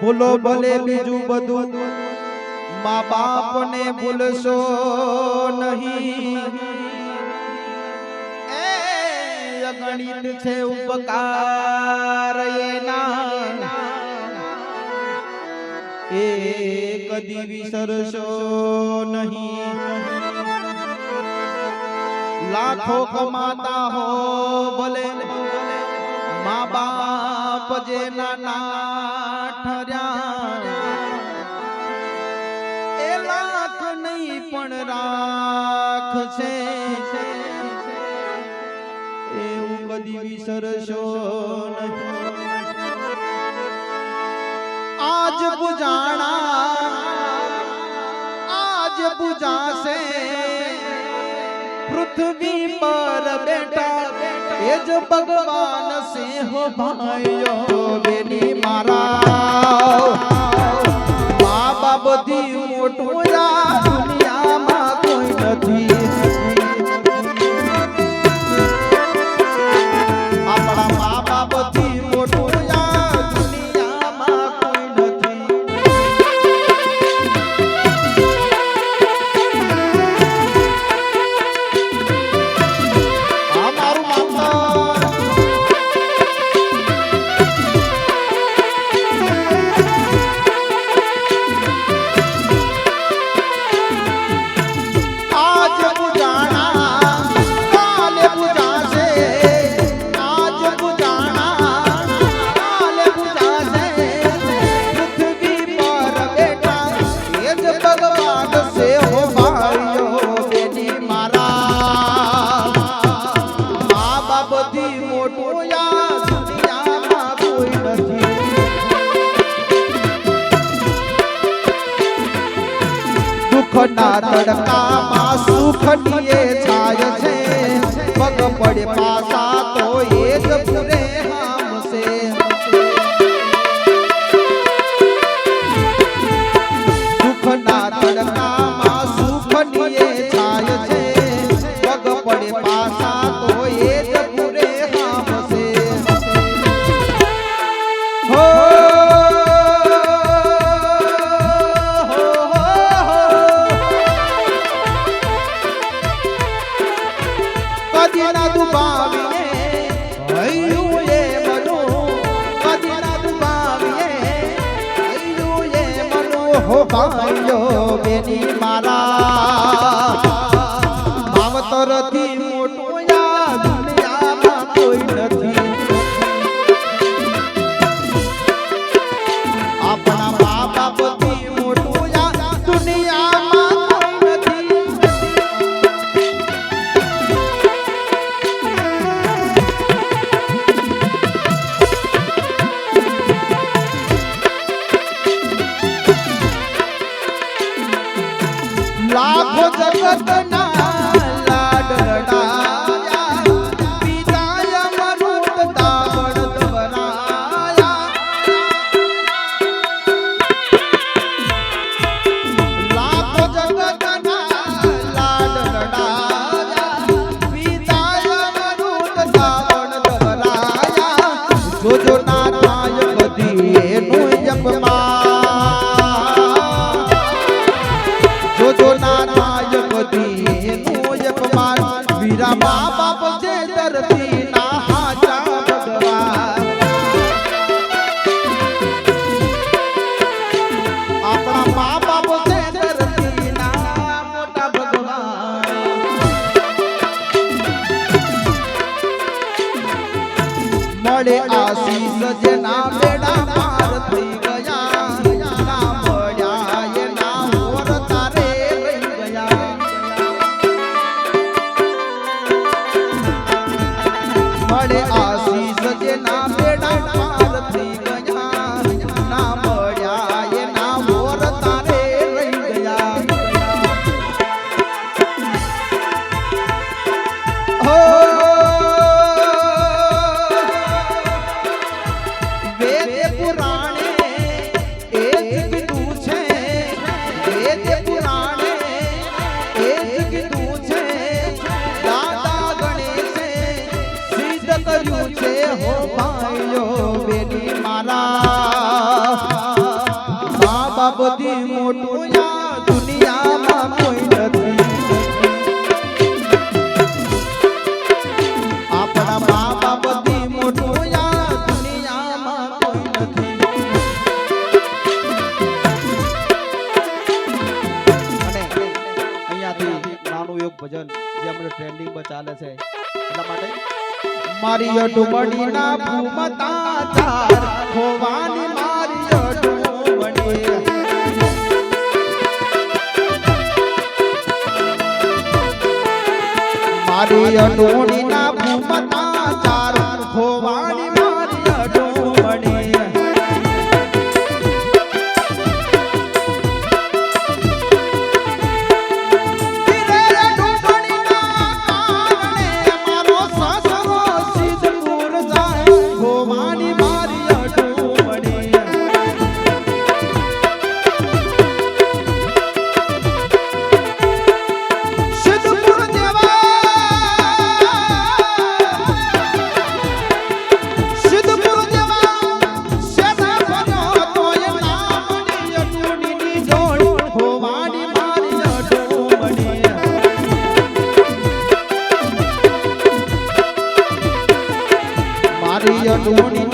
ભૂલો ભલે બીજું બધું. મા બાપને ભૂલશો નહીં. એ અગણિત છે ઉપકાર એના. એ કદી વિસરશો નહીં. લાખો કમાતા હો, ભલે મા બાપ જે નાના ઠર્યા. એ લાખ નહીં પણ રાખ છે. એવું કદી વિસરશો આજ બુજાણા આજ બુજાશે જ ભગવાન સિંહ ભાઈઓ બેની મારા. દુઃખના તડકામાં સુખની એ છાય છે. પગ પડે પાસા ભાઈઓ બેની મારા. માવતરથી લાખો જગતના વીરા મા બાપ છે ધરતી ના હાચા ભગવાન. આપણા મા બાપ છે ધરતી ના મોટા ભગવાન. આશીષ જેના બેડા પાર ગયા મળે આશીષ જેના બેડા પાર થઈ ના મળ્યા રહી ગયા. હો ભાઈઓ બેની મારા. મા બાપથી મોટું દુનિયામાં દુનિયામાં અહીંયાથી એક ભજન જે હમણાં ટ્રેન્ડિંગમાં ચાલે છે. મારી અડુમણીના ભૂમતા ચાર ખોવાની મારી અડુમણી મારી અડુમણીના મારી અડોણીના